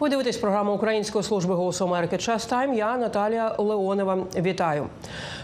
Ви дивитесь програму Української служби голосу Америки Час Тайм. Я Наталія Леонова. Вітаю.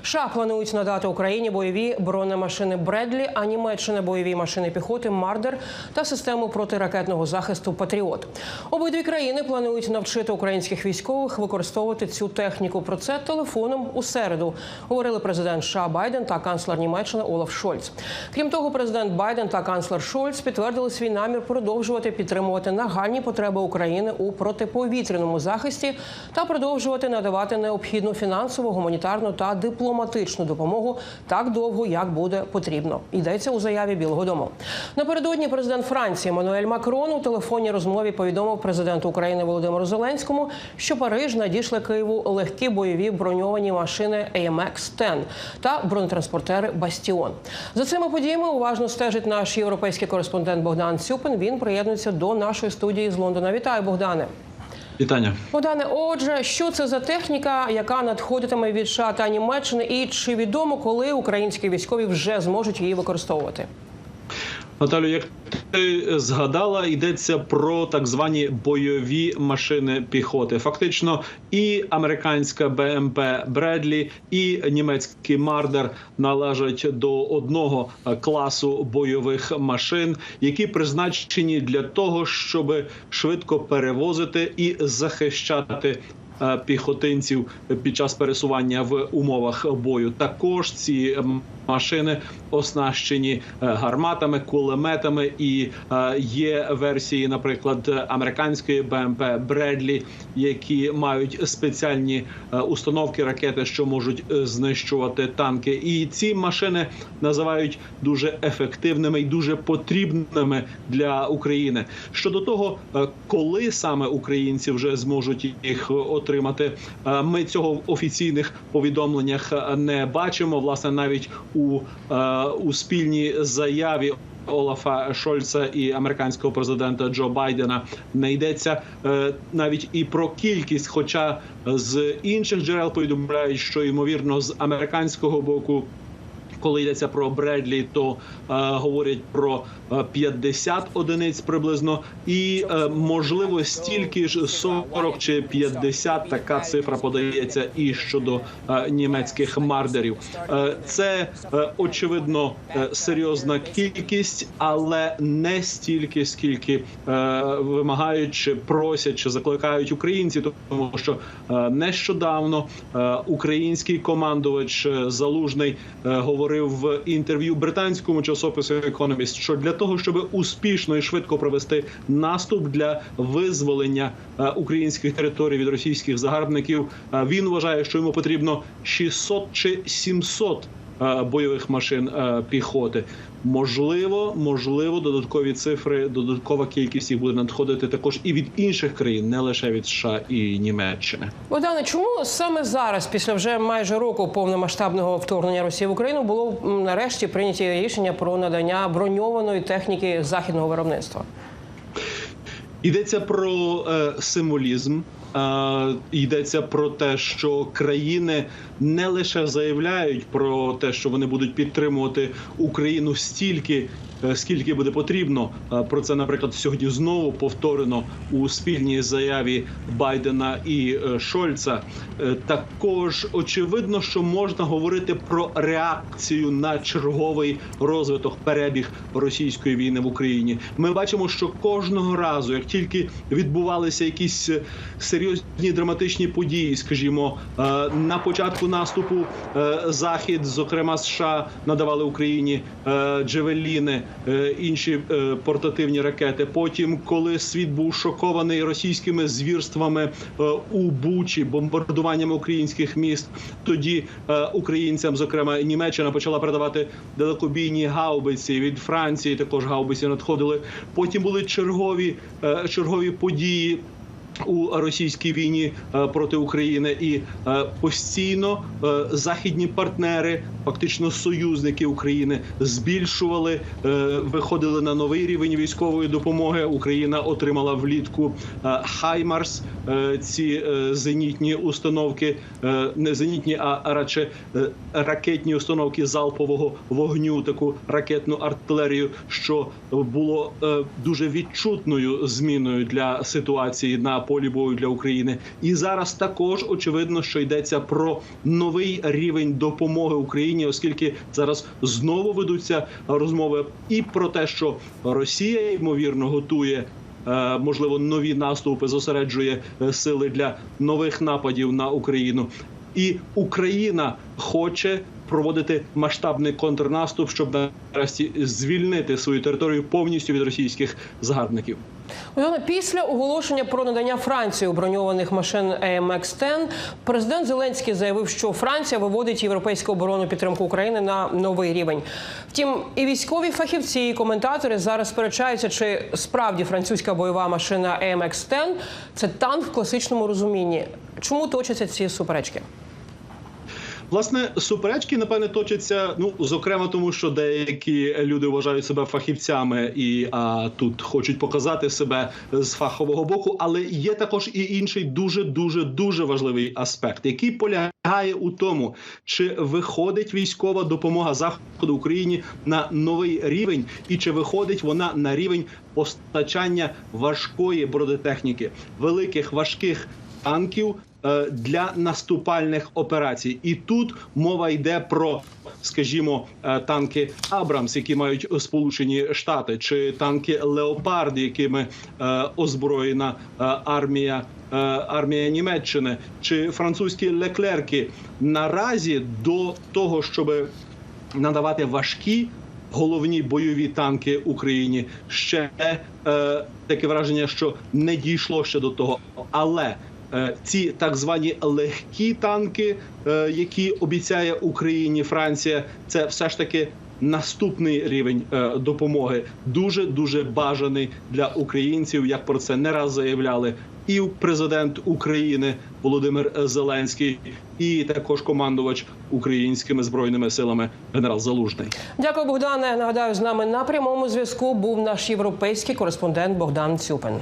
США планують надати Україні бойові бронемашини Бредлі, а Німеччина бойові машини піхоти Мардер та систему протиракетного захисту Патріот. Обидві країни планують навчити українських військових використовувати цю техніку. Про це телефоном у середу говорили президент США Байден та канцлер Німеччини Олаф Шольц. Крім того, президент Байден та канцлер Шольц підтвердили свій намір продовжувати підтримувати нагальні потреби України у протиповітряному захисті та продовжувати надавати необхідну фінансову, гуманітарну та дипломатичну допомогу так довго, як буде потрібно. Йдеться у заяві Білого Дому. Напередодні президент Франції Мануель Макрон у телефонній розмові повідомив президенту України Володимиру Зеленському, що Париж надійшли Києву легкі бойові броньовані машини AMX-10 та бронетранспортери Бастіон. За цими подіями уважно стежить наш європейський кореспондент Богдан Цюпин. Він приєднується до нашої студії з Лондона. Вітаю, Богдане. Вітання. Богдане, отже, що це за техніка, яка надходитиме від США та Німеччини, і чи відомо, коли українські військові вже зможуть її використовувати? Наталю, як ти згадала, йдеться про так звані бойові машини піхоти. Фактично, і американська БМП Бредлі, і німецький Мардер належать до одного класу бойових машин, які призначені для того, щоб швидко перевозити і захищати. Е, Піхотинців під час пересування в умовах бою також ці машини оснащені е, гарматами, кулеметами, і е, є версії, наприклад, американської БМП Бредлі, які мають спеціальні установки ракети, що можуть знищувати танки. І ці машини називають дуже ефективними і дуже потрібними для України. Щодо того, коли саме українці вже зможуть їх отримати, е, ми цього в офіційних повідомленнях е, не бачимо. Власне, навіть у, е, у спільній заяві. Олафа Шольца і американського президента Джо Байдена не йдеться навіть і про кількість. Хоча з інших джерел повідомляють, що ймовірно з американського боку. Коли йдеться про Бредлі, то е, говорять про е, 50 одиниць приблизно, і е, можливо стільки ж 40 чи 50, Така цифра подається і щодо е, німецьких мардерів. Е, це е, очевидно е, серйозна кількість, але не стільки, скільки е, вимагають, чи просять, чи закликають українці, тому що е, нещодавно е, український командувач е, залужний е, говорив в інтерв'ю британському часопису Economist, що для того, щоб успішно і швидко провести наступ для визволення е, українських територій від російських загарбників, е, він вважає, що йому потрібно 600 чи 700 е, бойових машин е, піхоти. Можливо, можливо, додаткові цифри, додаткова кількість їх буде надходити також і від інших країн, не лише від США і Німеччини. Богдане, чому саме зараз, після вже майже року повномасштабного вторгнення Росії в Україну, було нарешті прийняті рішення про надання броньованої техніки західного виробництва? Йдеться про е, символізм. Е, йдеться про те, що країни не лише заявляють про те, що вони будуть підтримувати Україну стільки, скільки буде потрібно. Е, Про це, наприклад, сьогодні знову повторено у спільній заяві Байдена і е, Шольца. Е, Також очевидно, що можна говорити про реакцію на черговий розвиток перебіг російської війни в Україні. Ми бачимо, що кожного разу, як тільки відбувалися якісь е, серйозні драматичні події, скажімо, е, на початку наступу е, захід, зокрема США, надавали Україні е, джевеліни, е, інші е, портативні ракети. Потім, коли світ був шокований російськими звірствами е, у Бучі, бомбардуваннями українських міст, тоді е, українцям, зокрема Німеччина, почала передавати далекобійні гаубиці від Франції. Також гаубиці надходили. Потім були чергові, е, чергові події. У російській війні е, проти України і е, постійно е, західні партнери, фактично союзники України, збільшували, виходили на новий рівень військової допомоги. Україна отримала влітку Хаймарс, ці зенітні установки, не зенітні, а радше ракетні установки залпового вогню, таку ракетну артилерію, що було дуже відчутною зміною для ситуації на полі бою для України. І зараз також очевидно, що йдеться про новий рівень допомоги Україні, оскільки зараз знову ведуться розмови і про те, що Росія ймовірно готує. е, Можливо, нові наступи зосереджує е, сили для нових нападів на Україну, і Україна хоче проводити масштабний контрнаступ, щоб нарешті звільнити свою територію повністю від російських загарбників. Олена, після оголошення про надання Франції броньованих машин AMX-10 президент Зеленський заявив, що Франція виводить європейську оборонну підтримку України на новий рівень. Втім, і військові фахівці, і коментатори зараз сперечаються, чи справді французька бойова машина AMX-10 – це танк в класичному розумінні. Чому точаться ці суперечки? Власне, суперечки напевне точаться. Ну зокрема, тому що деякі люди вважають себе фахівцями і а, тут хочуть показати себе з фахового боку. Але є також і інший дуже дуже дуже важливий аспект, який полягає у тому, чи виходить військова допомога заходу Україні на новий рівень, і чи виходить вона на рівень постачання важкої бронетехніки, великих важких танків для наступальних операцій. І тут мова йде про, скажімо, е, танки Абрамс, які мають Сполучені Штати, чи танки Леопард, якими е, озброєна е, армія. е, Армія Німеччини чи французькі леклерки наразі до того, щоб надавати важкі головні бойові танки Україні, ще е, таке враження, що не дійшло ще до того, але е, ці так звані легкі танки, е, які обіцяє Україні Франція, це все ж таки. Наступний рівень е, допомоги дуже дуже бажаний для українців, як про це не раз заявляли і президент України Володимир Зеленський, і також командувач українськими збройними силами генерал Залужний. Дякую, Богдане. Нагадаю, з нами на прямому зв'язку був наш європейський кореспондент Богдан Цюпин.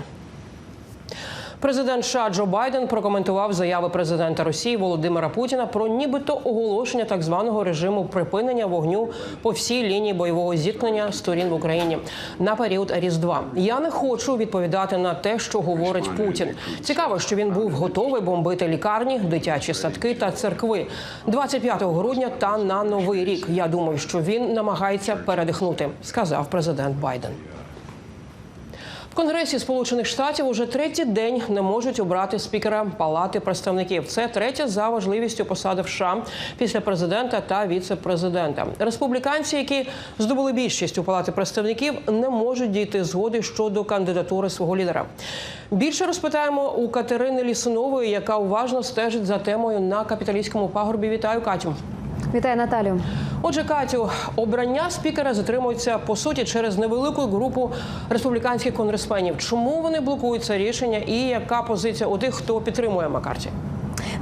Президент США Джо Байден прокоментував заяви президента Росії Володимира Путіна про нібито оголошення так званого режиму припинення вогню по всій лінії бойового зіткнення сторін в Україні на період Різдва. Я не хочу відповідати на те, що говорить Путін. Цікаво, що він був готовий бомбити лікарні, дитячі садки та церкви 25 грудня та на новий рік. Я думаю, що він намагається передихнути, сказав президент Байден. В Конгресі Сполучених Штатів уже третій день не можуть обрати спікера Палати представників. Це третя за важливістю посада в США після президента та віце-президента. Республіканці, які здобули більшість у палати представників, не можуть дійти згоди щодо кандидатури свого лідера. Більше розпитаємо у Катерини Лісунової, яка уважно стежить за темою на капіталістському пагорбі. Вітаю, Катю. Вітаю Наталю. Отже, Катю, обрання спікера затримується по суті через невелику групу республіканських конгресменів. Чому вони блокують це рішення, і яка позиція у тих, хто підтримує Маккарті?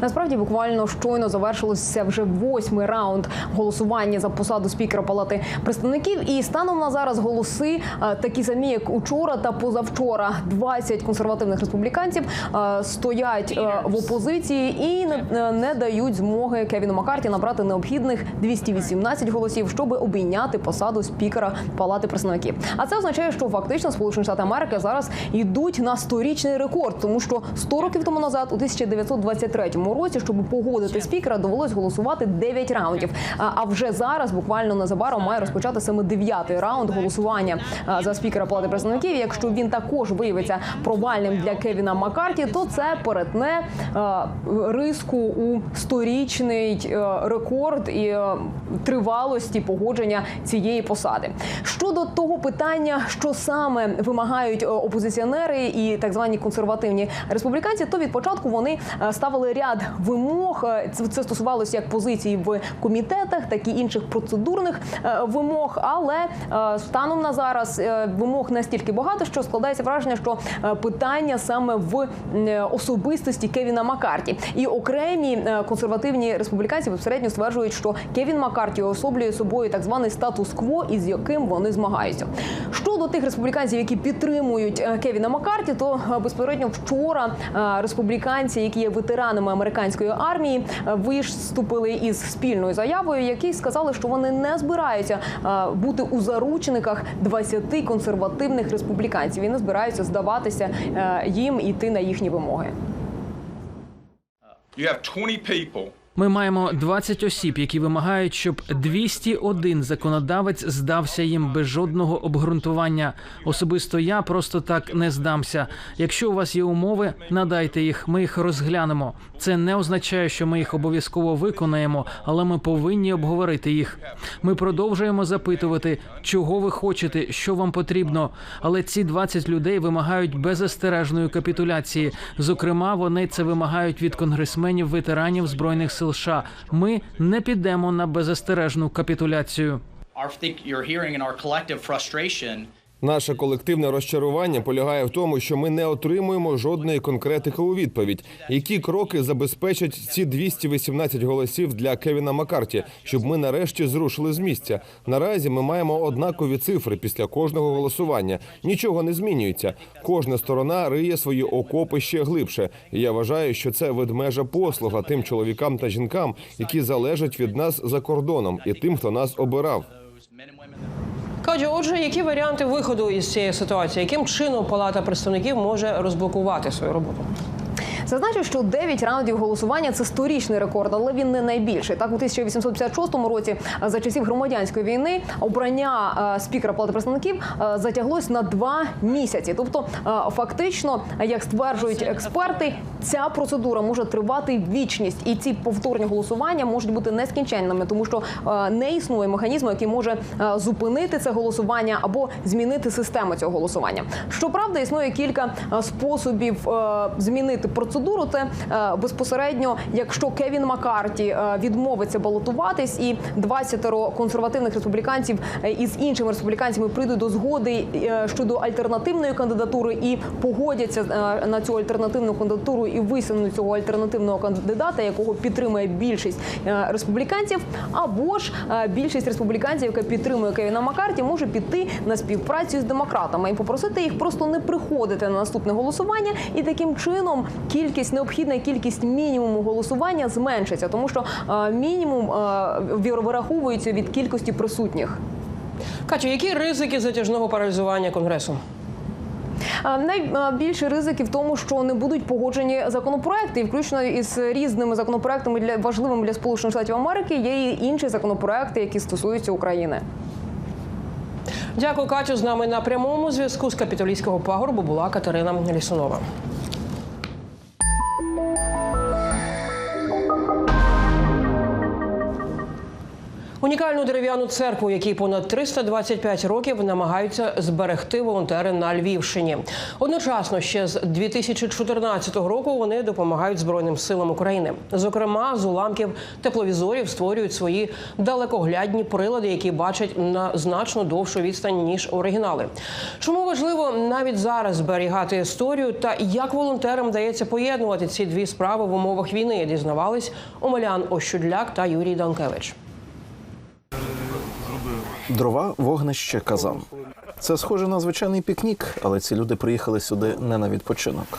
Насправді буквально щойно завершилося вже восьмий раунд голосування за посаду спікера Палати представників. І станом на зараз голоси е, такі самі, як учора та позавчора. 20 консервативних республіканців е, стоять е, в опозиції і не, дають змоги Кевіну Маккарті набрати необхідних 218 голосів, щоб обійняти посаду спікера Палати представників. А це означає, що фактично Сполучені Штати Америки зараз йдуть на сторічний рекорд, тому що 100 років тому назад, у 1923 році, щоб погодити спікера, довелось голосувати 9 раундів. А вже зараз, буквально незабаром, має розпочати саме дев'ятий раунд голосування за спікера Палати представників. Якщо він також виявиться провальним для Кевіна Маккарті, то це перетне риску у сторічний рекорд і тривалості погодження цієї посади. Щодо того питання, що саме вимагають опозиціонери і так звані консервативні республіканці, то від початку вони ставили ряд вимог. Е, Це стосувалося як позицій в комітетах, так і інших процедурних е, вимог. Але е, станом на зараз вимог настільки багато, що складається враження, що питання саме в особистості Кевіна Маккарті. І окремі консервативні республіканці безпосередньо стверджують, що Кевін Маккарті особлює собою так званий статус-кво, із яким вони змагаються. Щодо тих республіканців, які підтримують Кевіна Маккарті, то безпосередньо вчора республіканці, які є ветеранами американської армії, е, виступили із спільною заявою, заявою, які сказали, що вони не збираються е, бути у заручниках 20 консервативних республіканців і не збираються здаватися е, їм і йти на їхні вимоги. You have 20 people Ми маємо 20 осіб, які вимагають, щоб 201 законодавець здався їм без жодного обґрунтування. Особисто я просто так не здамся. Якщо у вас є умови, надайте їх. Ми їх розглянемо. Це не означає, що ми їх обов'язково виконаємо, але ми повинні обговорити їх. Ми продовжуємо запитувати, чого ви хочете, що вам потрібно. Але ці 20 людей вимагають беззастережної капітуляції. Зокрема, вони це вимагають від конгресменів ветеранів збройних сил. США. Ми не підемо на беззастережну капітуляцію. Наше колективне розчарування полягає в тому, що ми не отримуємо жодної конкретики у відповідь. Які кроки забезпечать ці 218 голосів для Кевіна Маккарті, щоб ми нарешті зрушили з місця? Наразі ми маємо однакові цифри після кожного голосування. Нічого не змінюється. Кожна сторона риє свої окопи ще глибше. І я вважаю, що це ведмежа послуга тим чоловікам та жінкам, які залежать від нас за кордоном, і тим, хто нас обирав. Катю, отже, які варіанти виходу із цієї ситуації? Яким чином Палата представників може розблокувати свою роботу? Зазначу, що 9 раундів голосування це сторічний рекорд, але він не найбільший. Так, у 1856 році, е, за часів громадянської війни, обрання е, спікера Палати представників е, затяглось на два місяці. Тобто, фактично, як стверджують експерти, ця процедура може тривати вічність, і ці повторні голосування можуть бути нескінченними, тому що не існує механізму, який може зупинити це голосування або змінити систему цього голосування. Щоправда, існує кілька способів змінити процедуру. Це е, безпосередньо, якщо Кевін Маккарті е, відмовиться балотуватись, і 20 консервативних республіканців е, із іншими республіканцями прийдуть до згоди щодо альтернативної кандидатури і погодяться на цю альтернативну кандидатуру і висунуть цього альтернативного кандидата, якого підтримує більшість республіканців, або ж більшість республіканців, яка підтримує Кевіна Маккарті, може піти на співпрацю з демократами і попросити їх просто не приходити на наступне голосування, і таким чином кількість необхідна кількість мінімуму голосування зменшиться, тому що е, мінімум е, вираховується від кількості присутніх. Катю, які ризики затяжного паралізування конгресу? Е, Найбільші ризики в тому, що не будуть погоджені законопроекти, і включно із різними законопроектами для важливими для Сполучених Штатів Америки. Є і інші законопроекти, які стосуються України. Дякую, Катю. З нами на прямому зв'язку з капітолійського пагорбу була Катерина Лісунова. Унікальну дерев'яну церкву, якій понад 325 років намагаються зберегти волонтери на Львівщині. Одночасно ще з 2014 року вони допомагають Збройним силам України. Зокрема, з уламків тепловізорів створюють свої далекоглядні прилади, які бачать на значно довшу відстань ніж оригінали. Чому важливо навіть зараз зберігати історію та як волонтерам вдається поєднувати ці дві справи в умовах війни? Дізнавались Омелян Ощудляк та Юрій Данкевич. Дрова, вогнище, казан. Це схоже на звичайний пікнік, але ці люди приїхали сюди не на відпочинок.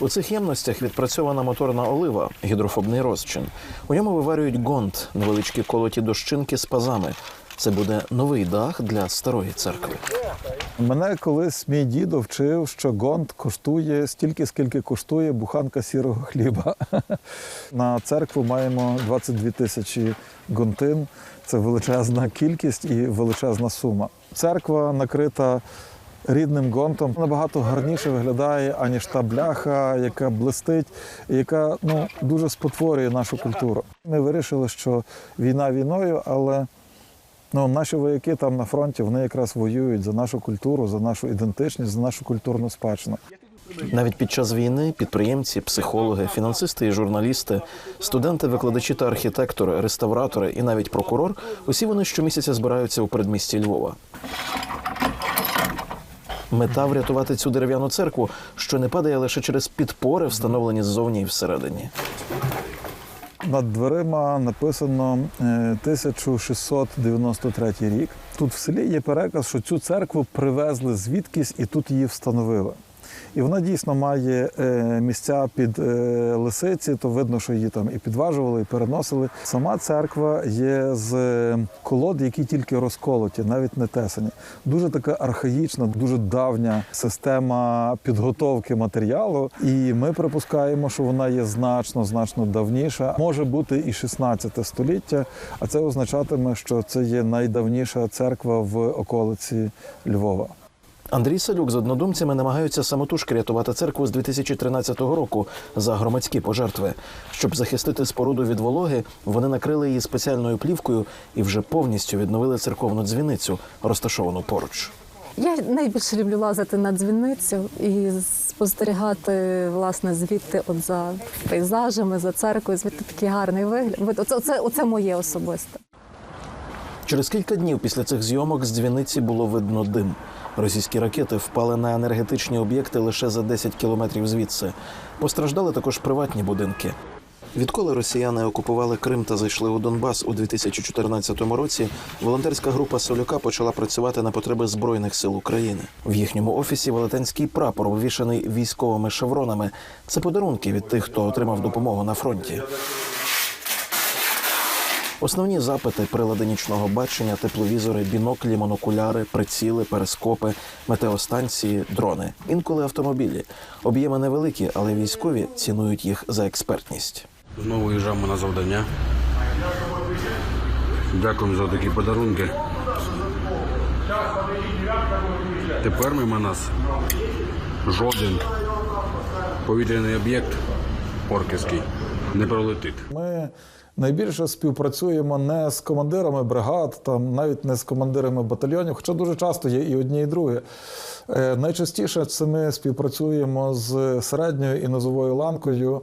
У цих ємностях відпрацьована моторна олива, гідрофобний розчин. У ньому виварюють гонт, невеличкі колоті дощинки з пазами. Це буде новий дах для старої церкви. Мене колись мій дідо вчив, що гонт коштує стільки, скільки коштує буханка сірого хліба. На церкву маємо 22 тисячі гонтин. Це величезна кількість і величезна сума. Церква накрита рідним гонтом набагато гарніше виглядає, аніж та бляха, яка блистить, яка ну, дуже спотворює нашу культуру. Ми вирішили, що війна війною, але Ну, наші вояки там на фронті вони якраз воюють за нашу культуру, за нашу ідентичність, за нашу культурну спадщину. Навіть під час війни підприємці, психологи, фінансисти і журналісти, студенти, викладачі та архітектори, реставратори і навіть прокурор усі вони щомісяця збираються у передмісті Львова. Мета врятувати цю дерев'яну церкву, що не падає лише через підпори, встановлені ззовні і всередині. Над дверима написано е, 1693 рік. Тут в селі є переказ, що цю церкву привезли звідкись і тут її встановили. І вона дійсно має е, місця під е, лисиці, то видно, що її там і підважували, і переносили. Сама церква є з е, колод, які тільки розколоті, навіть не тесані. Дуже така архаїчна, дуже давня система підготовки матеріалу. І ми припускаємо, що вона є значно, значно давніша. Може бути і 16 століття, а це означатиме, що це є найдавніша церква в околиці Львова. Андрій Салюк з однодумцями намагаються самотужки рятувати церкву з 2013 року за громадські пожертви. Щоб захистити споруду від вологи, вони накрили її спеціальною плівкою і вже повністю відновили церковну дзвіницю, розташовану поруч. Я найбільше люблю лазити на дзвіницю і спостерігати власне звідти, от за пейзажами, за церквою, звідти такий гарний вигляд. Оце, оце, оце моє особисте. Через кілька днів після цих зйомок з дзвіниці було видно дим. Російські ракети впали на енергетичні об'єкти лише за 10 кілометрів звідси. Постраждали також приватні будинки. Відколи росіяни окупували Крим та зайшли у Донбас у 2014 році, волонтерська група Солюка почала працювати на потреби збройних сил України. В їхньому офісі велетенський прапор, обвішаний військовими шевронами. Це подарунки від тих, хто отримав допомогу на фронті. Основні запити прилади нічного бачення, тепловізори, біноклі, монокуляри, приціли, перископи, метеостанції, дрони, інколи автомобілі. Об'єми невеликі, але військові цінують їх за експертність. Знову їжджаємо на завдання. Дякуємо за такі подарунки. Тепер мимо нас жоден повітряний об'єкт орківський не пролетить. Ми найбільше співпрацюємо не з командирами бригад, там навіть не з командирами батальйонів, хоча дуже часто є і одні, і другі. Е, Найчастіше це ми співпрацюємо з середньою і низовою ланкою.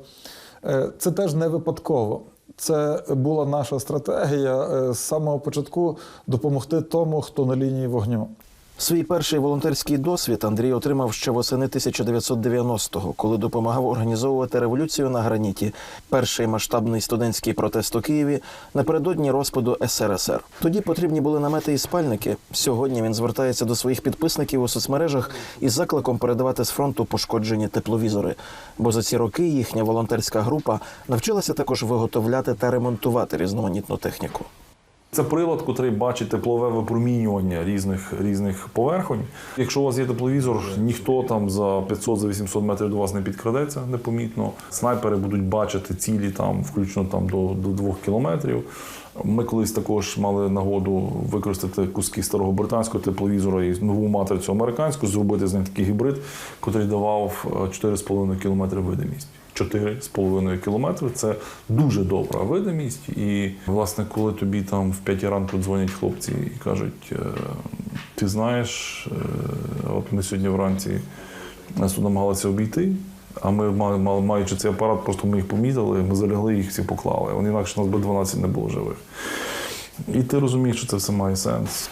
Е, Це теж не випадково. Це була наша стратегія е, з самого початку допомогти тому, хто на лінії вогню. Свій перший волонтерський досвід Андрій отримав ще восени 1990-го, коли допомагав організовувати революцію на граніті. Перший масштабний студентський протест у Києві напередодні розпаду СРСР. Тоді потрібні були намети і спальники. Сьогодні він звертається до своїх підписників у соцмережах із закликом передавати з фронту пошкоджені тепловізори. Бо за ці роки їхня волонтерська група навчилася також виготовляти та ремонтувати різноманітну техніку. Це прилад, котрий бачить теплове випромінювання різних різних поверхонь. Якщо у вас є тепловізор, ніхто там за 500 за 800 метрів до вас не підкрадеться непомітно. Снайпери будуть бачити цілі там, включно там до, до 2 кілометрів. Ми колись також мали нагоду використати куски старого британського тепловізора і нову матрицю американську, зробити з ним такий гібрид, котрий давав е, 4,5 кілометри видимість. 4,5 кілометри це дуже добра видимість. І, власне, коли тобі там в 5 ранку дзвонять хлопці і кажуть, е, ти знаєш, е, от ми сьогодні вранці нас тут намагалися обійти. А ми, маючи цей апарат, просто ми їх помітили, ми залягли, їх всі поклали. Вони інакше нас би 12 не було живих. І ти розумієш, що це все має сенс.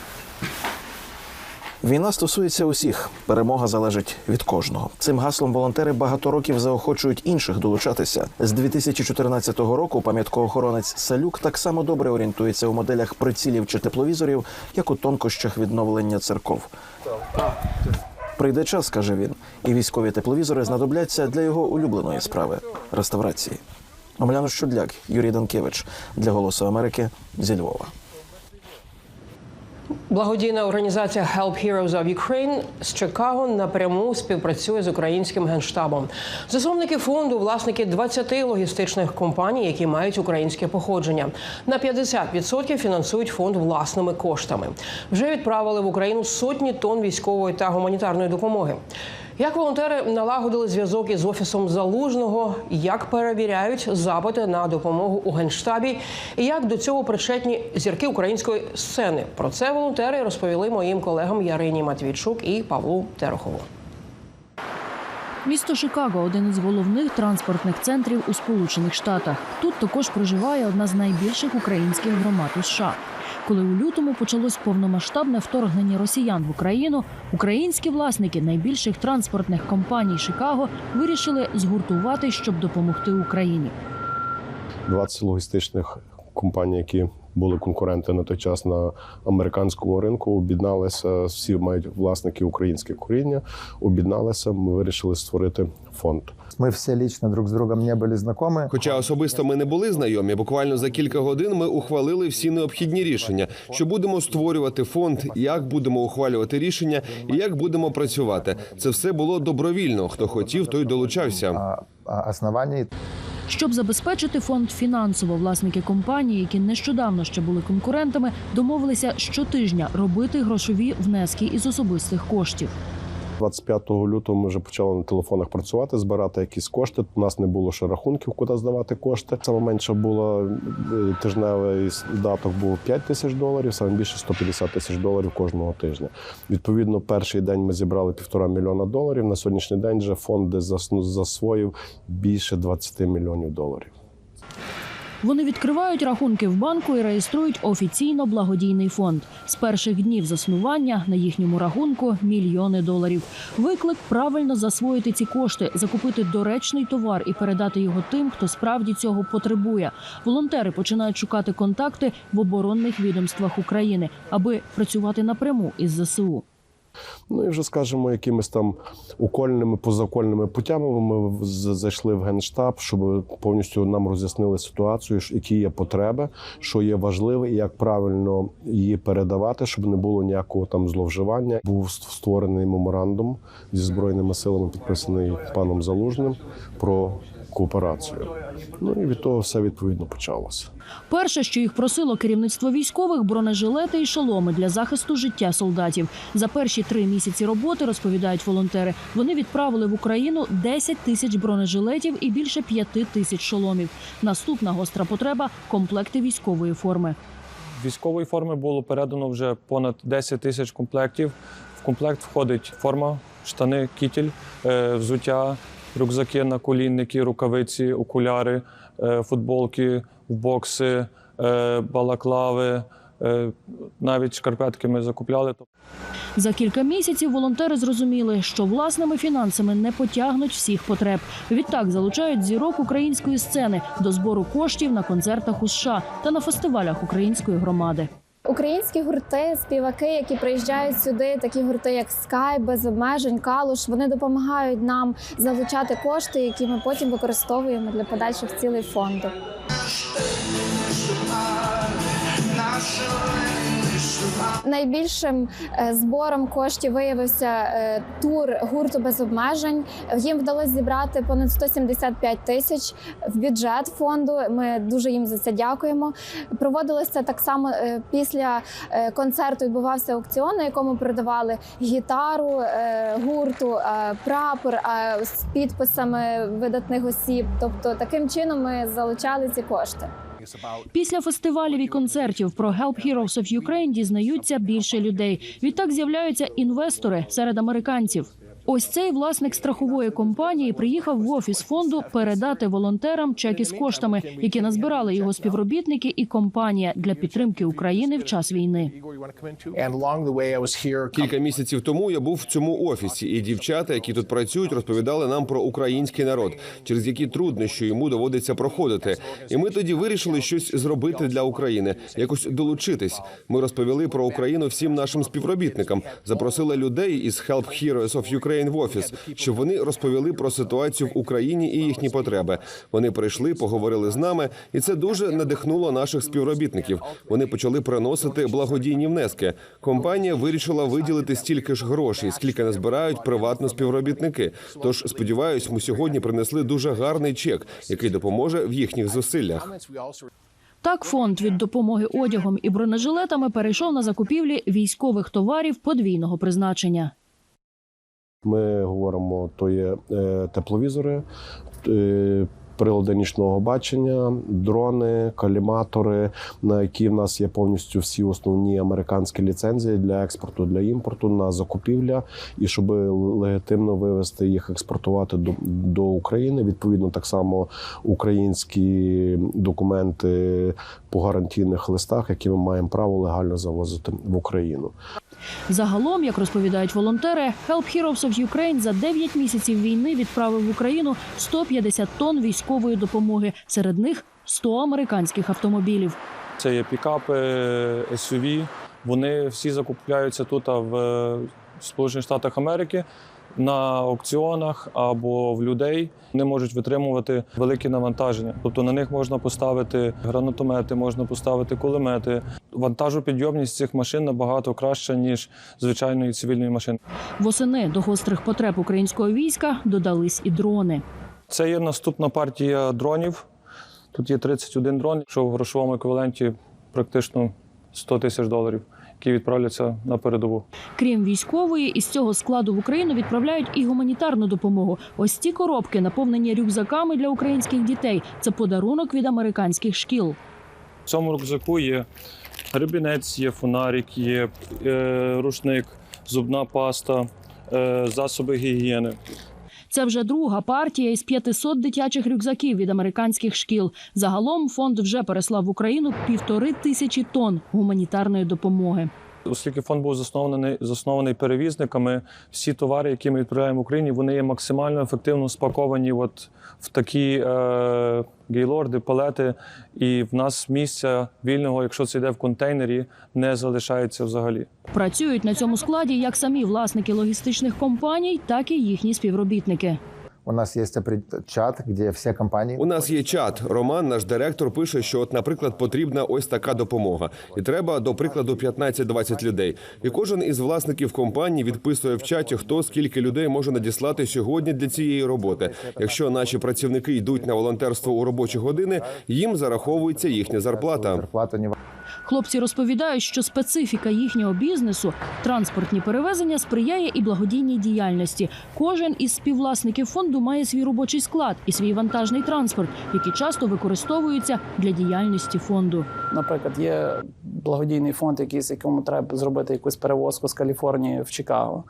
Війна стосується усіх. Перемога залежить від кожного. Цим гаслом волонтери багато років заохочують інших долучатися. З 2014 року пам'яткоохоронець Салюк так само добре орієнтується у моделях прицілів чи тепловізорів, як у тонкощах відновлення церков. Прийде час, каже він, і військові тепловізори знадобляться для його улюбленої справи реставрації. Омелян Щудляк, Юрій Данкевич для Голосу Америки зі Львова. Благодійна організація Help Heroes of Ukraine з Чикаго напряму співпрацює з українським генштабом. Засновники фонду власники 20 логістичних компаній, які мають українське походження. На 50% фінансують фонд власними коштами. Вже відправили в Україну сотні тонн військової та гуманітарної допомоги. Як волонтери налагодили зв'язок із офісом залужного, як перевіряють запити на допомогу у генштабі, і як до цього причетні зірки української сцени. Про це волонтери розповіли моїм колегам Ярині Матвійчук і Павлу Терехову. Місто Чикаго один із головних транспортних центрів у Сполучених Штатах. Тут також проживає одна з найбільших українських громад у США. Коли у лютому почалось повномасштабне вторгнення росіян в Україну, українські власники найбільших транспортних компаній Чикаго вирішили згуртувати, щоб допомогти Україні. 20 логістичних компанії, які були конкуренти на той час на американському ринку, об'єдналися. Всі мають власники українське коріння. Об'єдналися. Ми вирішили створити фонд. Мы все лично друг с другом не были знакомы. Хоча особисто ми не були знайомі, буквально за кілька годин ми ухвалили всі необхідні рішення, що будемо створювати фонд, як будемо ухвалювати рішення і як будемо працювати. Це все було добровільно. Хто хотів, той долучався. Оснований Щоб забезпечити фонд фінансово, власники компанії, які нещодавно ще були конкурентами, домовилися щотижня робити грошові внески із особистих коштів. 25 лютого ми вже почали на телефонах працювати, збирати якісь кошти. У нас не було ще рахунків, куди здавати кошти. Саме менше було е, тижневий даток був 5 тисяч доларів, саме більше 150 тисяч доларів кожного тижня. Відповідно, перший день ми зібрали півтора мільйона доларів. На сьогоднішній день вже фонд засвоїв більше 20 мільйонів доларів. Вони відкривають рахунки в банку і реєструють офіційно благодійний фонд. З перших днів заснування на їхньому рахунку мільйони доларів. Виклик правильно засвоїти ці кошти, закупити доречний товар і передати його тим, хто справді цього потребує. Волонтери починають шукати контакти в оборонних відомствах України, аби працювати напряму із ЗСУ. Ну і вже скажімо, якимись там укольними позакольними путями ми зайшли в генштаб, щоб повністю нам роз'яснили ситуацію, які є потреби, що є важливе, і як правильно її передавати, щоб не було ніякого там зловживання. Був створений меморандум зі збройними силами, підписаний паном Залужним про кооперацію. Ну і від того все відповідно почалося. Перше, що їх просило керівництво військових, бронежилети і шоломи для захисту життя солдатів. За перші три місяці роботи розповідають волонтери. Вони відправили в Україну 10 тисяч бронежилетів і більше 5 тисяч шоломів. Наступна гостра потреба комплекти військової форми. Військової форми було передано вже понад 10 тисяч комплектів. В комплект входить форма, штани, кітіль, е, взуття, рюкзаки, наколінники, рукавиці, окуляри, е, футболки, бокси, е, балаклави, е, навіть шкарпетки ми закупляли. За кілька місяців волонтери зрозуміли, що власними фінансами не потягнуть всіх потреб. Відтак залучають зірок української сцени до збору коштів на концертах у США та на фестивалях української громади. Українські гурти, співаки, які приїжджають сюди, такі гурти, як Скай, без обмежень, Калуш, вони допомагають нам залучати кошти, які ми потім використовуємо для подальших цілей фонду. Найбільшим е, збором коштів виявився е, тур гурту без обмежень. Їм вдалося зібрати понад 175 тисяч в бюджет фонду. Ми дуже їм за це дякуємо. Проводилося так само е, після концерту. Відбувався аукціон, на якому продавали гітару гурту, прапор з підписами видатних осіб. Тобто, таким чином ми залучали ці кошти. Після фестивалів і концертів про Help Heroes of Ukraine дізнаються більше людей. Відтак з'являються інвестори серед американців. Ось цей власник страхової компанії приїхав в офіс фонду передати волонтерам чеки з коштами, які назбирали його співробітники і компанія для підтримки України в час війни. Кілька місяців тому я був в цьому офісі, і дівчата, які тут працюють, розповідали нам про український народ, через які труднощі йому доводиться проходити. І ми тоді вирішили щось зробити для України, якось долучитись. Ми розповіли про Україну всім нашим співробітникам, запросили людей із Help Heroes of Ukraine в офіс, щоб вони розповіли про ситуацію в Україні і їхні потреби. Вони прийшли, поговорили з нами, і це дуже надихнуло наших співробітників. Вони почали приносити благодійні внески. Компанія вирішила виділити стільки ж грошей, скільки не збирають приватно співробітники. Тож сподіваюсь, ми сьогодні принесли дуже гарний чек, який допоможе в їхніх зусиллях. Так, фонд від допомоги одягом і бронежилетами перейшов на закупівлі військових товарів подвійного призначення. Ми говоримо, то є е, тепловізори, е, прилади нічного бачення, дрони, каліматори, на які в нас є повністю всі основні американські ліцензії для експорту, для імпорту на закупівля, і щоб легітимно вивести їх, експортувати до, до України. Відповідно, так само українські документи по гарантійних листах, які ми маємо право легально завозити в Україну. Загалом, як розповідають волонтери, Help Heroes of Ukraine за 9 місяців війни відправив в Україну 150 тонн військової допомоги. Серед них 100 американських автомобілів. Це є пікапи, SUV. Вони всі закупляються тут в Сполучених Штатах Америки на аукціонах або в людей. Вони можуть витримувати великі навантаження. Тобто на них можна поставити гранатомети, можна поставити кулемети. Вантажопідйомність цих машин набагато краща, ніж звичайної цивільної машини. Восени до гострих потреб українського війська додались і дрони. Це є наступна партія дронів. Тут є 31 дрон, що в грошовому еквіваленті практично 100 тисяч доларів, які відправляться на передову. Крім військової, із цього складу в Україну відправляють і гуманітарну допомогу. Ось ці коробки, наповнені рюкзаками для українських дітей. Це подарунок від американських шкіл. В цьому рюкзаку є гребінець, є фонарик, є е, рушник, зубна паста, е, засоби гігієни. Це вже друга партія із 500 дитячих рюкзаків від американських шкіл. Загалом фонд вже переслав в Україну півтори тисячі тонн гуманітарної допомоги. Оскільки фонд був заснований, заснований перевізниками, всі товари, які ми відправляємо в Україні, вони є максимально ефективно спаковані от в такі е, гейлорди, палети. І в нас місця вільного, якщо це йде в контейнері, не залишається взагалі. Працюють на цьому складі як самі власники логістичних компаній, так і їхні співробітники. У нас опред- чат, где все компании... У нас є чат. Роман, наш директор, пише, що, от, наприклад, потрібна ось така допомога, і треба, до прикладу, 15-20 людей. І кожен із власників компанії відписує в чаті, хто скільки людей може надіслати сьогодні для цієї роботи. Якщо наші працівники йдуть на волонтерство у робочі години, їм зараховується їхня зарплата. Зарплата Хлопці розповідають, що специфіка їхнього бізнесу транспортні перевезення сприяє і благодійній діяльності. Кожен із співвласників фонду має свій робочий склад і свій вантажний транспорт, які часто використовуються для діяльності фонду. Наприклад, є благодійний фонд, якийсь, якому треба зробити якусь перевозку з Каліфорнії в Чикаго.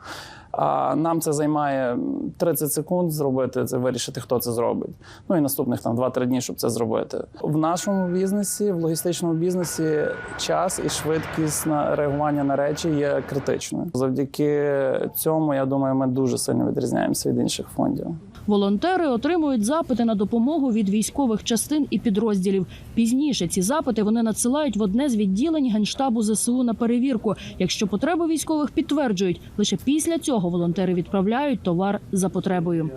А нам це займає 30 секунд зробити, це вирішити, хто це зробить. Ну і наступних там 2-3 дні, щоб це зробити. В нашому бізнесі, в логістичному бізнесі, час і швидкість на реагування на речі є критичною. Завдяки цьому, я думаю, ми дуже сильно відрізняємося від інших фондів. Волонтери отримують запити на допомогу від військових частин і підрозділів. Пізніше ці запити вони надсилають в одне з відділень генштабу ЗСУ на перевірку. Якщо потреби військових підтверджують, лише після цього волонтери відправляють товар за потребою.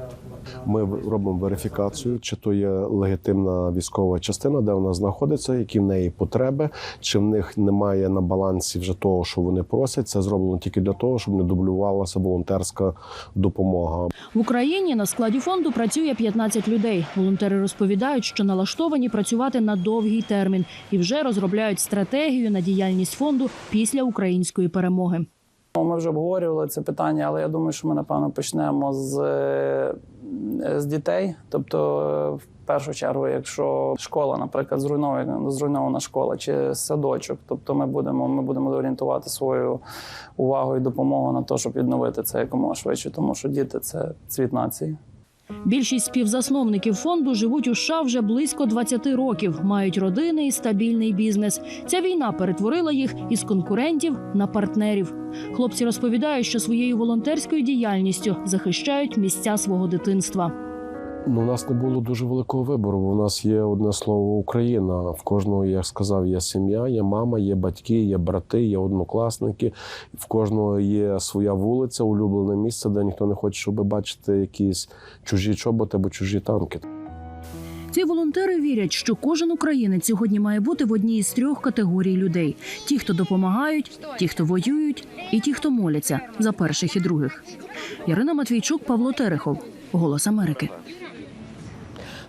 Ми робимо верифікацію, чи то є легітимна військова частина, де вона знаходиться, які в неї потреби, чи в них немає на балансі вже того, що вони просять. Це зроблено тільки для того, щоб не дублювалася волонтерська допомога. В Україні на складі фонду працює 15 людей. Волонтери розповідають, що налаштовані працювати на довгий термін і вже розробляють стратегію на діяльність фонду після української перемоги. Ми вже обговорювали це питання, але я думаю, що ми напевно почнемо з, е, з дітей. Тобто, е, в першу чергу, якщо школа, наприклад, зруйнована, зруйнована школа чи садочок, тобто ми будемо, ми будемо орієнтувати свою увагу і допомогу на те, щоб відновити це якомога швидше, тому що діти це цвіт нації. Більшість співзасновників фонду живуть у США вже близько 20 років, мають родини і стабільний бізнес. Ця війна перетворила їх із конкурентів на партнерів. Хлопці розповідають, що своєю волонтерською діяльністю захищають місця свого дитинства. Ну, у нас не було дуже великого вибору. бо У нас є одне слово Україна. В кожного, як сказав, є сім'я, є мама, є батьки, є брати, є однокласники. В кожного є своя вулиця, улюблене місце, де ніхто не хоче, щоб бачити якісь чужі чоботи або чужі танки. Ці волонтери вірять, що кожен українець сьогодні має бути в одній із трьох категорій людей: ті, хто допомагають, ті, хто воюють, і ті, хто моляться за перших і других. Ірина Матвійчук, Павло Терехов, Голос Америки.